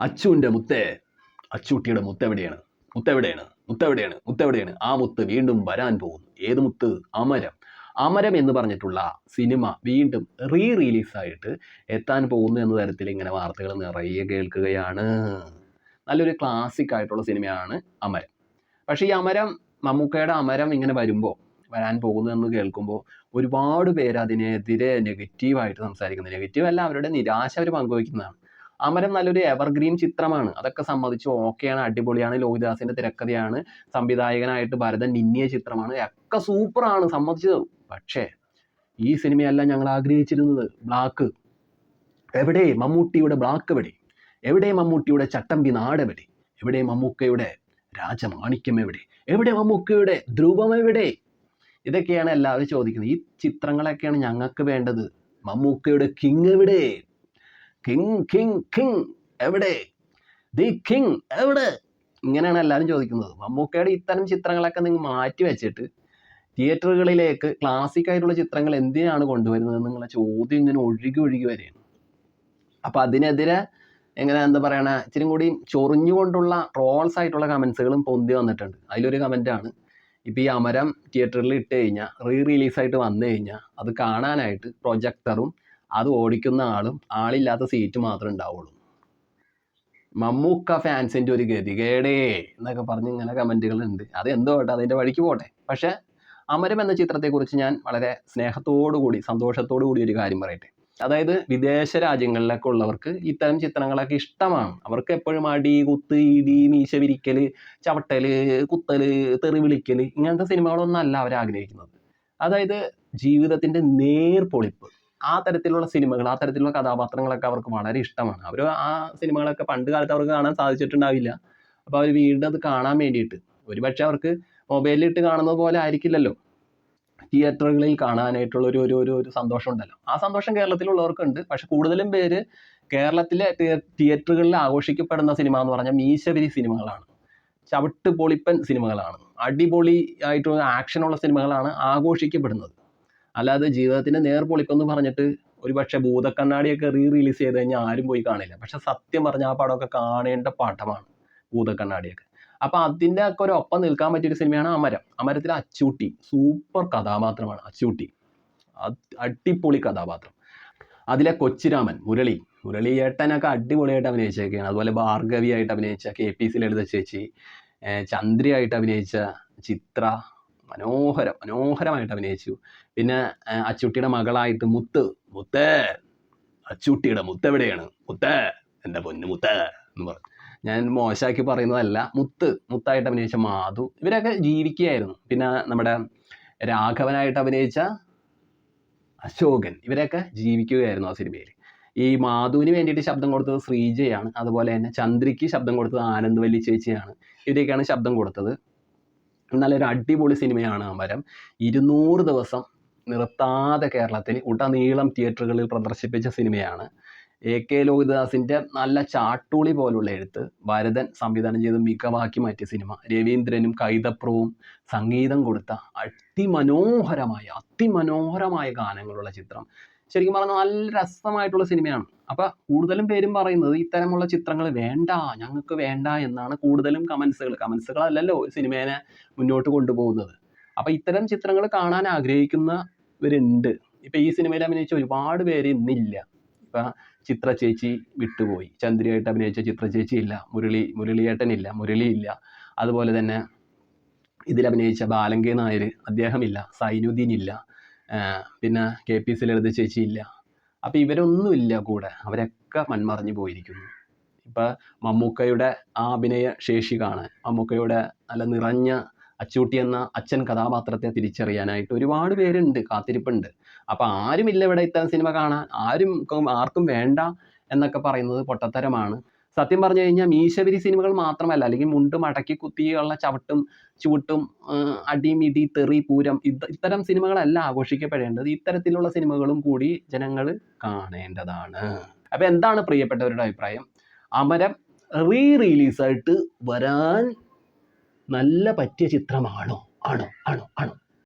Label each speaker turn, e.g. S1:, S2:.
S1: അച്ചുവിന്റെ മുത്തേ അച്ചൂട്ടിയുടെ മുത്തെവിടെയാണ്? മുത്തെവിടെയാണ്? മുത്തെവിടെയാണ്? മുത്തെവിടെയാണ്? ആ മുത്ത് വീണ്ടും വരാൻ പോകുന്നു. ഏത് മുത്ത്? അമരം. അമരം എന്ന് പറഞ്ഞിട്ടുള്ള സിനിമ വീണ്ടും റീ റിലീസായിട്ട് എത്താൻ പോകുന്നു എന്ന തരത്തിൽ ഇങ്ങനെ വാർത്തകൾ നിറയെ കേൾക്കുകയാണ്. നല്ലൊരു ക്ലാസിക് ആയിട്ടുള്ള സിനിമയാണ് അമരം. പക്ഷേ ഈ അമരം മമ്മൂക്കയുടെ അമരം ഇങ്ങനെ വരുമ്പോൾ വരാൻ പോകുന്നു എന്ന് കേൾക്കുമ്പോൾ ഒരുപാട് പേര് അതിനെതിരെ നെഗറ്റീവായിട്ട് സംസാരിക്കുന്നു. നെഗറ്റീവ് അല്ല അവരുടെ നിരാശ അവർ പങ്കുവയ്ക്കുന്നതാണ്. അമരം നല്ലൊരു എവർഗ്രീൻ ചിത്രമാണ്. അതൊക്കെ സമ്മതിച്ചു. ഓക്കെയാണ് അടിപൊളിയാണ്. ലോഹിദാസിന്റെ തിരക്കഥയാണ്. സംവിധായകനായിട്ട് ഭരതൻ മിന്നിയ ചിത്രമാണ്. ഒക്കെ സൂപ്പറാണ് സമ്മതിച്ചു പക്ഷേ ഈ സിനിമയല്ല ഞങ്ങൾ ആഗ്രഹിച്ചിരുന്നത്. ബ്ലാക്ക് എവിടെ? മമ്മൂട്ടിയുടെ ബ്ലാക്ക് എവിടെ? എവിടെ മമ്മൂട്ടിയുടെ ചട്ടമ്പി നാട് എവിടെ? എവിടെ മമ്മൂക്കയുടെ രാജമാണിക്യം എവിടെ? എവിടെ മമ്മൂക്കയുടെ ധ്രുവം എവിടെ? ഇതൊക്കെയാണ് എല്ലാവരും ചോദിക്കുന്നത്. ഈ ചിത്രങ്ങളൊക്കെയാണ് ഞങ്ങൾക്ക് വേണ്ടത്. മമ്മൂക്കയുടെ കിങ് എവിടെ? കിങ് കിങ് കിങ് എവിടെ? ദി കിങ് എവിടെ? ഇങ്ങനെയാണ് എല്ലാവരും ചോദിക്കുന്നത്. മമ്മൂക്കയുടെ ഇത്തരം ചിത്രങ്ങളൊക്കെ നിങ്ങൾ മാറ്റി വെച്ചിട്ട് തിയേറ്ററുകളിലേക്ക് ക്ലാസിക് ആയിട്ടുള്ള ചിത്രങ്ങൾ എന്തിനാണ് കൊണ്ടുവരുന്നത് എന്നുള്ള ചോദ്യം ഇങ്ങനെ ഒഴുകി ഒഴുകി വരികയാണ്. അപ്പം അതിനെതിരെ എങ്ങനെ എന്താ പറയണ? ഇച്ചിരി കൂടി ചൊറിഞ്ഞുകൊണ്ടുള്ള ട്രോൾസ് ആയിട്ടുള്ള കമൻസുകളും പൊന്തി വന്നിട്ടുണ്ട്. അതിലൊരു കമന്റാണ് ഇപ്പോൾ ഈ അമരം തിയേറ്ററിൽ ഇട്ട് കഴിഞ്ഞാൽ റീ റിലീസായിട്ട് വന്നു കഴിഞ്ഞാൽ അത് കാണാനായിട്ട് പ്രൊജക്ടറും അത് ഓടിക്കുന്ന ആളും ആളില്ലാത്ത സീറ്റ് മാത്രമേ ഉണ്ടാവുള്ളൂ. മമ്മൂക്ക ഫാൻസിന്റെ ഒരു ഗതികേടേ എന്നൊക്കെ പറഞ്ഞ് ഇങ്ങനെ കമന്റുകളുണ്ട് അത് എന്തോ കേട്ടോ അതിന്റെ വഴിക്ക് പോട്ടെ. പക്ഷേ അമരം എന്ന ചിത്രത്തെക്കുറിച്ച് ഞാൻ വളരെ സ്നേഹത്തോടു കൂടി സന്തോഷത്തോടു കൂടി ഒരു കാര്യം പറയട്ടെ. അതായത് വിദേശ രാജ്യങ്ങളിലൊക്കെ ഉള്ളവർക്ക് ഇത്തരം ചിത്രങ്ങളൊക്കെ ഇഷ്ടമാണ്. അവർക്ക് എപ്പോഴും അടി കുത്ത് ഇടി മീശ വിരിക്കൽ ചവിട്ടൽ കുത്തൽ തെറി വിളിക്കൽ ഇങ്ങനത്തെ സിനിമകളൊന്നും അല്ല അവർ ആഗ്രഹിക്കുന്നത്. അതായത് ജീവിതത്തിന്റെ നേർപൊളിപ്പ്. ആ തരത്തിലുള്ള സിനിമകൾ ആ തരത്തിലുള്ള കഥാപാത്രങ്ങളൊക്കെ അവർക്ക് വളരെ ഇഷ്ടമാണ്. അവർ ആ സിനിമകളൊക്കെ പണ്ട് കാലത്ത് അവർക്ക് കാണാൻ സാധിച്ചിട്ടുണ്ടാവില്ല. അപ്പോൾ അവർ വീണ്ടും അത് കാണാൻ വേണ്ടിയിട്ട്. ഒരുപക്ഷെ അവർക്ക് മൊബൈലിലിട്ട് കാണുന്നത് പോലെ ആയിരിക്കില്ലല്ലോ. തിയേറ്ററുകളിൽ കാണാനായിട്ടുള്ള ഒരു ഒരു ഒരു സന്തോഷം ഉണ്ടല്ലോ. ആ സന്തോഷം കേരളത്തിലുള്ളവർക്കുണ്ട്. പക്ഷെ കൂടുതലും പേര് കേരളത്തിലെ തിയേ- തിയേറ്ററുകളിൽ ആഘോഷിക്കപ്പെടുന്ന സിനിമ എന്ന് പറഞ്ഞാൽ മീശപിരി സിനിമകളാണ്. ചവിട്ട് പൊളിപ്പൻ സിനിമകളാണ്. അടിപൊളി ആയിട്ടുള്ള ആക്ഷനുള്ള സിനിമകളാണ് ആഘോഷിക്കപ്പെടുന്നത്. അല്ലാതെ ജീവിതത്തിന്റെ നേർപൊളിപ്പെന്ന് പറഞ്ഞിട്ട് ഒരു ഒരുപക്ഷെ ഭൂതക്കണ്ണാടിയൊക്കെ റീ റിലീസ് ചെയ്ത് കഴിഞ്ഞാൽ ആരും പോയി കാണില്ല. പക്ഷെ സത്യം പറഞ്ഞാൽ ആ പടമൊക്കെ കാണേണ്ട പാഠമാണ് ഭൂതക്കണ്ണാടിയൊക്കെ. അപ്പോൾ അതിന്റെ ഒക്കെ ഒരു ഒപ്പം നിൽക്കാൻ പറ്റിയൊരു സിനിമയാണ് അമരം. അമരത്തിലെ അച്ചൂട്ടി സൂപ്പർ കഥാപാത്രമാണ് അച്ചൂട്ടി. അടിപൊളി കഥാപാത്രം. അതിലെ കൊച്ചിരാമൻ മുരളി. മുരളി ഏട്ടനൊക്കെ അടിപൊളിയായിട്ട് അഭിനയിച്ചൊക്കെയാണ്. അതുപോലെ ഭാർഗവിയായിട്ട് അഭിനയിച്ച കെ പി ലളിത ചേച്ചി ചന്ദ്രയായിട്ട് അഭിനയിച്ച ചിത്ര മനോഹരം മനോഹരമായിട്ട് അഭിനയിച്ചു. പിന്നെ അച്ചുട്ടിയുടെ മകളായിട്ട് മുത്ത്. മുത്തേ അച്ചൂട്ടിയുടെ മുത്ത് എവിടെയാണ്? മുത്തേ എന്റെ പൊന്നു മുത്തേ എന്ന് പറഞ്ഞു. ഞാൻ മോശമാക്കി പറയുന്നതല്ല. മുത്ത് മുത്തായിട്ട് അഭിനയിച്ച മാധു ഇവരൊക്കെ ജീവിക്കുകയായിരുന്നു. പിന്നെ നമ്മുടെ രാഘവനായിട്ട് അഭിനയിച്ച അശോകൻ ഇവരൊക്കെ ജീവിക്കുകയായിരുന്നു ആ സിനിമയിൽ. ഈ മാധുവിന് വേണ്ടിയിട്ട് ശബ്ദം കൊടുത്തത് ശ്രീജയാണ്. അതുപോലെ തന്നെ ചന്ദ്രിക്ക് ശബ്ദം കൊടുത്തത് ആനന്ദ് വല്ലി ചേച്ചിയാണ്. ഇവരൊക്കെയാണ് ശബ്ദം കൊടുത്തത്. നല്ലൊരു അടിപൊളി സിനിമയാണ് അമരം ഇരുന്നൂറ് ദിവസം നിർത്താതെ കേരളത്തിൽ ഉടനീളം തിയേറ്ററുകളിൽ പ്രദർശിപ്പിച്ച സിനിമയാണ്. എ കെ ലോഹിതദാസിന്റെ നല്ല ചാട്ടൂളി പോലുള്ള എഴുത്ത് ഭരതൻ സംവിധാനം ചെയ്ത് മികവാക്കി മാറ്റിയ സിനിമ രവീന്ദ്രനും കൈതപ്രവും സംഗീതം കൊടുത്ത അതിമനോഹരമായ അതിമനോഹരമായ ഗാനങ്ങളുള്ള ചിത്രം ശരിക്കും പറഞ്ഞാൽ നല്ല രസമായിട്ടുള്ള സിനിമയാണ്. അപ്പം കൂടുതലും പേരും പറയുന്നത് ഇത്തരമുള്ള ചിത്രങ്ങൾ വേണ്ട ഞങ്ങൾക്ക് വേണ്ട എന്നാണ് കൂടുതലും കമൻസുകൾ കമൻസുകളല്ലല്ലോ സിനിമേനെ മുന്നോട്ട് കൊണ്ടുപോകുന്നത്. അപ്പം ഇത്തരം ചിത്രങ്ങൾ കാണാൻ ആഗ്രഹിക്കുന്നവരുണ്ട്. ഇപ്പം ഈ സിനിമയിൽ അഭിനയിച്ച ഒരുപാട് പേര് ഇന്നില്ല. ഇപ്പം ചിത്ര ചേച്ചി വിട്ടുപോയി. ചന്ദ്രയായിട്ട് അഭിനയിച്ച ചിത്ര ചേച്ചി ഇല്ല. മുരളി മുരളിയേട്ടനില്ല മുരളി ഇല്ല. അതുപോലെ തന്നെ ഇതിൽ അഭിനയിച്ച ബാലങ്കെ നായർ അദ്ദേഹമില്ല സൈനുദ്ദീൻ ഇല്ല. പിന്നെ കെ പി സി ലളിത ചേച്ചി ഇല്ല അപ്പം ഇവരൊന്നുമില്ല കൂടെ. അവരൊക്കെ മൺമറഞ്ഞു പോയിരിക്കുന്നു. ഇപ്പം മമ്മൂക്കയുടെ ആ അഭിനയ ശേഷി കാണാൻ മമ്മൂക്കയുടെ നല്ല നിറഞ്ഞ അച്ചൂട്ടി എന്ന അച്ഛൻ കഥാപാത്രത്തെ തിരിച്ചറിയാനായിട്ട് ഒരുപാട് പേരുണ്ട് കാത്തിരിപ്പുണ്ട്. അപ്പം ആരുമില്ല ഇവിടെ ഇത്തരം സിനിമ കാണാൻ. ആരും ആർക്കും വേണ്ട എന്നൊക്കെ പറയുന്നത് പൊട്ടത്തരമാണ്. സത്യം പറഞ്ഞു കഴിഞ്ഞാൽ മീശപരി സിനിമകൾ മാത്രമല്ല അല്ലെങ്കിൽ മുണ്ട് മടക്കി കുത്തിയുള്ള ചവിട്ടും ചുവട്ടും അടിമിടി തെറി പൂരം ഇത് ഇത്തരം സിനിമകളല്ല ആഘോഷിക്കപ്പെടേണ്ടത്. ഇത്തരത്തിലുള്ള സിനിമകളും കൂടി ജനങ്ങൾ കാണേണ്ടതാണ്. അപ്പം എന്താണ് പ്രിയപ്പെട്ടവരുടെ അഭിപ്രായം? അമരം റീ റിലീസായിട്ട് വരാൻ നല്ല പറ്റിയ ചിത്രമാണോ? ആണോ? ആണോ? ആണോ?